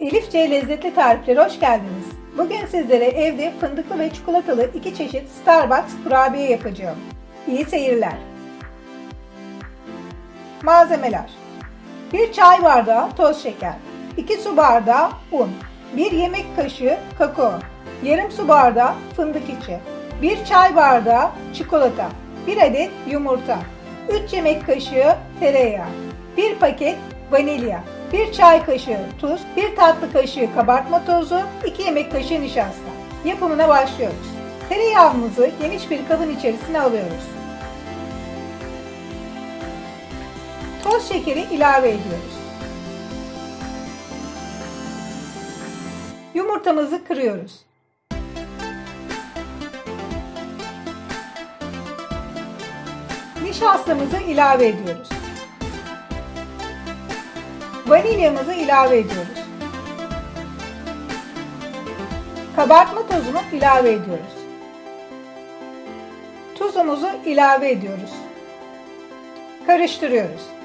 Elif C Lezzetli Tarifleri hoş geldiniz. Bugün sizlere evde fındıklı ve çikolatalı iki çeşit Starbucks kurabiye yapacağım. İyi seyirler. Malzemeler 1 çay bardağı toz şeker 2 su bardağı un 1 yemek kaşığı kakao yarım su bardağı fındık içi 1 çay bardağı çikolata 1 adet yumurta 3 yemek kaşığı tereyağı 1 paket vanilya 1 çay kaşığı tuz 1 tatlı kaşığı kabartma tozu 2 yemek kaşığı nişasta Yapımına başlıyoruz. Tereyağımızı geniş bir kabın içerisine alıyoruz. Toz şekeri ilave ediyoruz. Yumurtamızı kırıyoruz. Nişastamızı ilave ediyoruz. Vanilyamızı ilave ediyoruz. Kabartma tozunu ilave ediyoruz. Tuzumuzu ilave ediyoruz. Karıştırıyoruz.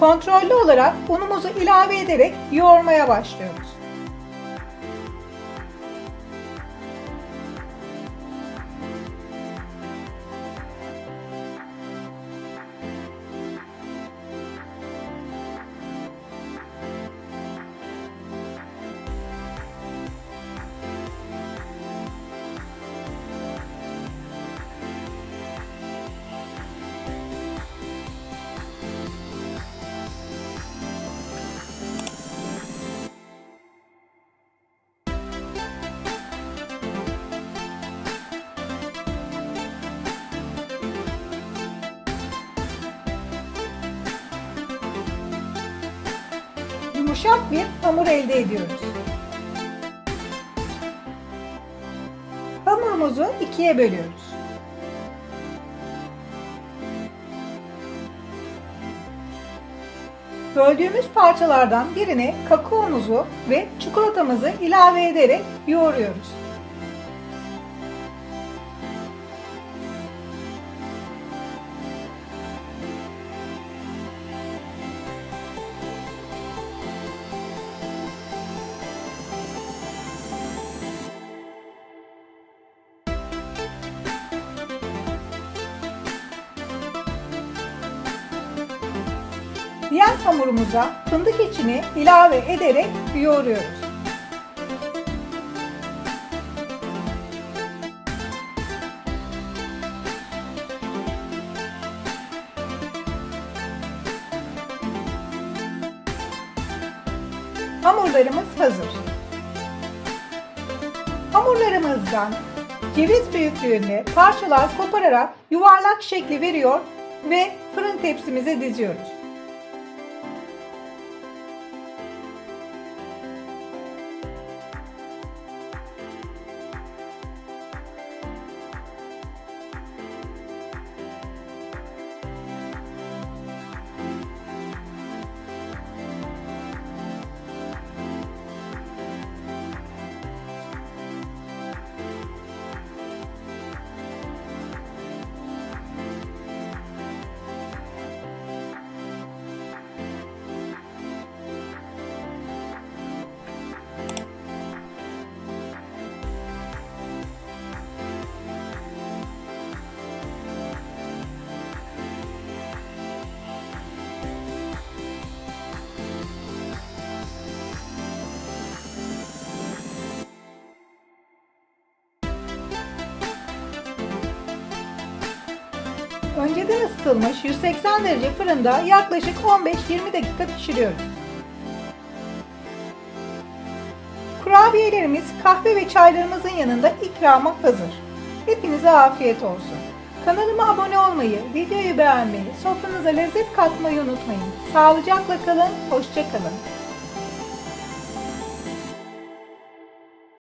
Kontrollü olarak unumuzu ilave ederek yoğurmaya başlıyoruz. Yumuşak bir hamur elde ediyoruz. Hamurumuzu ikiye bölüyoruz. Böldüğümüz parçalardan birine kakaomuzu ve çikolatamızı ilave ederek yoğuruyoruz. Diğer hamurumuza fındık içini ilave ederek yoğuruyoruz. Hamurlarımız hazır. Hamurlarımızdan ceviz büyüklüğünde parçalar kopararak yuvarlak şekli veriyor ve fırın tepsimize diziyoruz. Önceden ısıtılmış 180 derece fırında yaklaşık 15-20 dakika pişiriyoruz. Kurabiyelerimiz kahve ve çaylarımızın yanında ikrama hazır. Hepinize afiyet olsun. Kanalıma abone olmayı, videoyu beğenmeyi, sofranıza lezzet katmayı unutmayın. Sağlıcakla kalın, hoşça kalın.